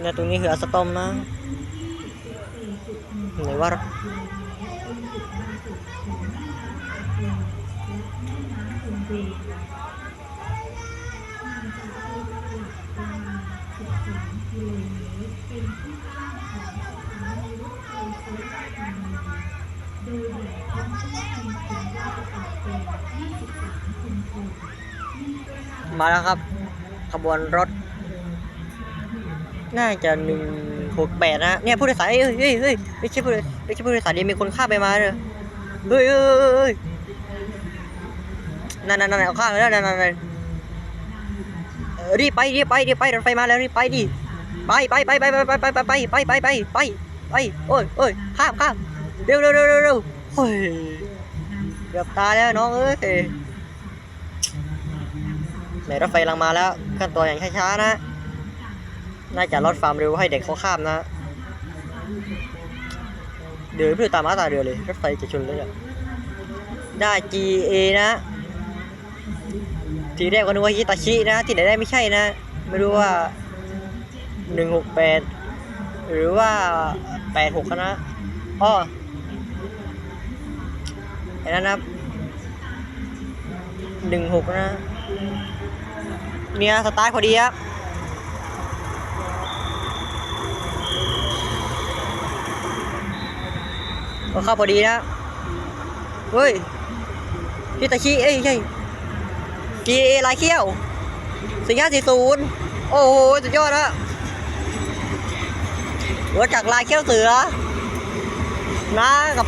เนี่ยตรงนี้คืออัสตอมนะไหนว่า มาแล้วครับ ขบวนรถ น่าจะหนึ่งหกแปดนะ เนี่ยผู้โดยสารเอ้ยเฮ้ยเฮ้ยไม่ใช่ผู้โดยไม่ใช่ผู้โดยสารเดียวมีคนข้ามไปมาเลยเฮ้ยเฮ้ยเฮ้ยนั่นนั่นนั่นเอาข้างแล้วนั่นนั่นนั่นรีบไปรีบไปรีบไปรถไฟมาแล้วรีบไปดิไปไปไปไปไปไปไปไปไปไปไปไปไปไปโอ้ยโอ้ยข้ามข้ามเร็วเร็วเร็วเร็วเร็วเฮ้ยเกือบตายแล้วน้องเอ้ย ไหนรถไฟลังมาแล้วขั้นตัวอย่างช้าๆนะ น่าจะลดความเร็วให้เด็กเขาข้ามนะ เดี๋ยวพื่ตามมาตาเดียวเลย รถไฟจะชนเลยอะได้ GA นะ ทีแรกก็นึกว่าฮิตาชินะ ที่ไหนได้ไม่ใช่นะ ไม่รู้ว่า 168 หรือว่า 86นะอ้อไอ้นั่นนะ16นะ เนี่ยสตาร์ทพอดีครับก็เข้าพอดีนะเฮ้ยฮิตาชิเอ้ยใช่ GA ลายเขี้ยวสี่ห้าสี่ศูนย์โอ้โหสุดยอดนะรถจากลายเขี้ยวเสือน้ากับ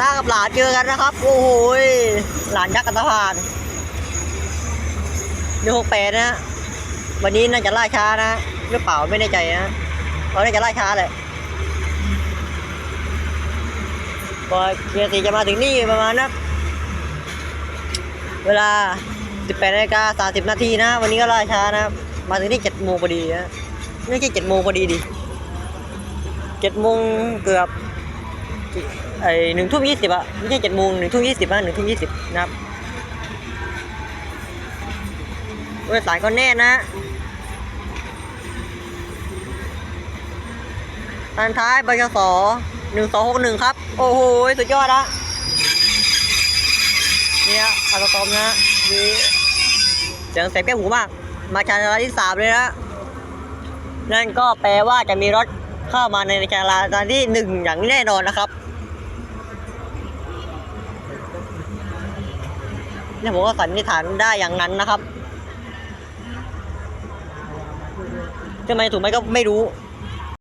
น้ากับหลานเจอกันนะครับ โอ้โหหลานยักษ์กันตะพาน หนึ่หกแปดนะ วันนี้น่าจะล่าช้านะหรือเปล่าไม่แน่ใจนะเราน่าจะล่าช้าแหละพอเกียร์สีจะมาถึงนี่ประมาณนะเวลา 18นาฬิกา30 นาทีนะ วันนี้ก็ล่าช้านะ มาถึงนี่7โมงพอดีนะไม่ใช่7โมงพอดีดิ7โมงเกือบไอ้หนึ่งทุ่มยี่สิบอะไม่ใช่7โมงหนึ่งทุ่มยี่สิบอะหนึ่งทุ่มยี่สิบนะครับ โดยสายก็แน่นะตันท้ายบชสหนึ่งสองหกหนึ่งครับ โอ้โห สุดยอดละเนี่ยอัลตอมนะนี่เสียงเสียงแก้หูมาก มาชาลาที่สามเลยนะ นั่นก็แปลว่าจะมีรถเข้ามาในชาลาที่หนึ่งอย่างแน่นอนนะครับเนี่ยผมก็สันนิษฐานได้อย่างนั้นนะครับ ทำไมถูกไหมก็ไม่รู้